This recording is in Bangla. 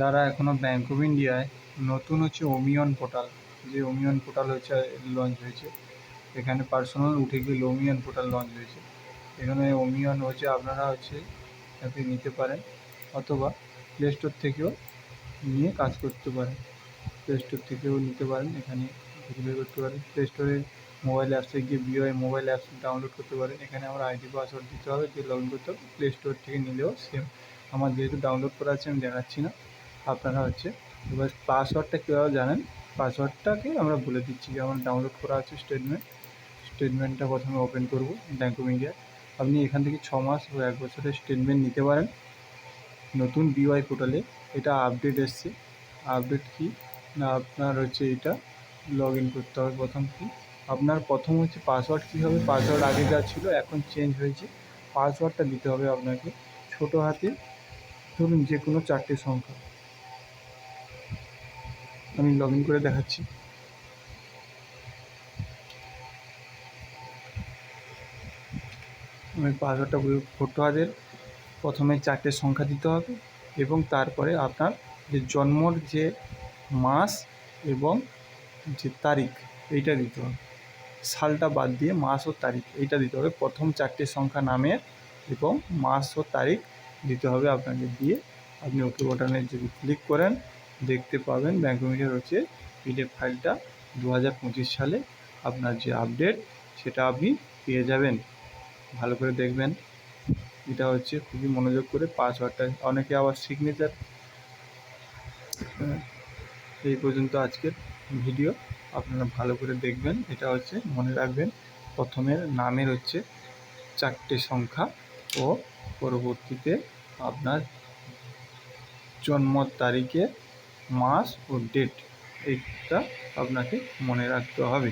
যারা এখনও ব্যাঙ্ক অফ ইন্ডিয়ায় নতুন হচ্ছে অমিয়ন পোর্টাল যে অমিয়ন পোর্টাল হচ্ছে লঞ্চ হয়েছে। এখানে পার্সোনাল উঠে গিয়ে অমিয়ন পোর্টাল লঞ্চ হয়েছে। এখানে অমিয়ন হচ্ছে, আপনারা হচ্ছে অ্যাপে নিতে পারেন অথবা প্লে স্টোর থেকেও নিয়ে কাজ করতে পারেন। প্লে স্টোর থেকেও নিতে পারেন, এখানে ভেরিফাই করতে পারেন। প্লে স্টোরে মোবাইল অ্যাপসে গিয়ে বিওআই মোবাইল অ্যাপস ডাউনলোড করতে পারেন। এখানে আমার আইডি পাসওয়ার্ড দিতে হবে, দিয়ে লগ ইন করতে হবে। প্লে স্টোর থেকে নিলেও সেম আমার যেহেতু ডাউনলোড করা আছে, আমি দেখাচ্ছি না। আপনারা হচ্ছে, এবার পাসওয়ার্ডটা কীভাবে জানেন? পাসওয়ার্ডটাকে আমরা বলে দিচ্ছি যে, আমার ডাউনলোড করা আছে স্টেটমেন্ট স্টেটমেন্টটা প্রথমে ওপেন করব ব্যাঙ্ক অফ ইন্ডিয়া আপনি এখান থেকে ছ মাস ও এক বছরের স্টেটমেন্ট নিতে পারেন। নতুন বিওয়াই পোর্টালে এটা আপডেট এসছে। আপডেট কি? না, আপনার হচ্ছে এটা লগ ইন করতে হবে প্রথম কি? আপনার প্রথম হচ্ছে পাসওয়ার্ড কী হবে পাসওয়ার্ড আগে যা ছিল, এখন চেঞ্জ হয়েছে। পাসওয়ার্ডটা দিতে হবে আপনাকে। ছোটো হাতে ধরুন যে কোনো চারটে সংখ্যা। আমি লগ ইন করে দেখাচ্ছি। আমি পাসওয়ার্ডটা ছোটো হাতের প্রথমে চারটে সংখ্যা দিতে হবে এবং তারপরে আপনার যে জন্মর যে মাস এবং যে তারিখ, এইটা দিতে হবে। সালটা বাদ দিয়ে মাস ও তারিখ, এইটা দিতে হবে। প্রথম চারটে সংখ্যা নামের এবং মাস ও তারিখ দিতে হবে আপনাকে দিয়ে। আপনি ওকে বাটনে যদি ক্লিক করেন, দেখতে পাবেন ব্যাঙ্ক অফ হচ্ছে পিডিএফ ফাইলটা দু হাজার পঁচিশ সালে আপনার যে আপডেট সেটা আপনি পেয়ে যাবেন। ভালো করে দেখবেন। এটা হচ্ছে খুবই মনোযোগ করে পাসওয়ার্ডটা অনেকে আবার সিগনেচার এই পর্যন্ত আজকের ভিডিও। আপনারা ভালো করে দেখবেন। এটা হচ্ছে মনে রাখবেন, প্রথমের নামের হচ্ছে চারটে সংখ্যা ও পরবর্তীতে আপনার জন্ম তারিখে মাস ও ডেট এটা আপনাকে মনে রাখতে হবে।